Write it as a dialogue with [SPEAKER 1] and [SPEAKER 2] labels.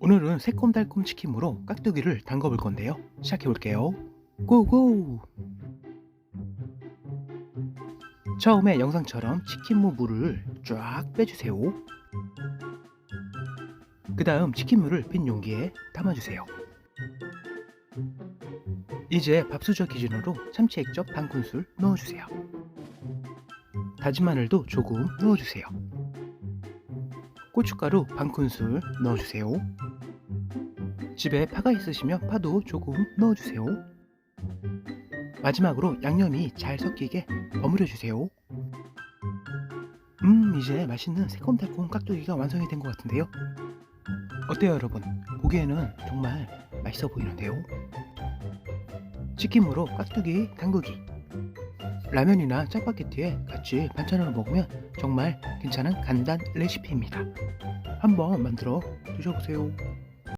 [SPEAKER 1] 오늘은 새콤달콤 치킨무로 깍두기를 담궈볼 건데요. 시작해볼게요. 고고! 처음에 영상처럼 치킨무 물을 쫙 빼주세요. 그 다음 치킨무를 빈 용기에 담아주세요. 이제 밥수저 기준으로 참치 액젓 반 큰술 넣어주세요. 다진 마늘도 조금 넣어주세요. 고춧가루 반 큰술 넣어주세요. 집에 파가 있으시면 파도 조금 넣어주세요. 마지막으로 양념이 잘 섞이게 버무려주세요. 음, 이제 맛있는 새콤달콤 깍두기가 완성이 된 것 같은데요. 어때요, 여러분? 보기에는 정말 맛있어 보이는데요. 치킨무로 깍두기 담그기. 라면이나 짜파게티에 같이 반찬으로 먹으면 정말 괜찮은 간단 레시피입니다. 한번 만들어 드셔보세요.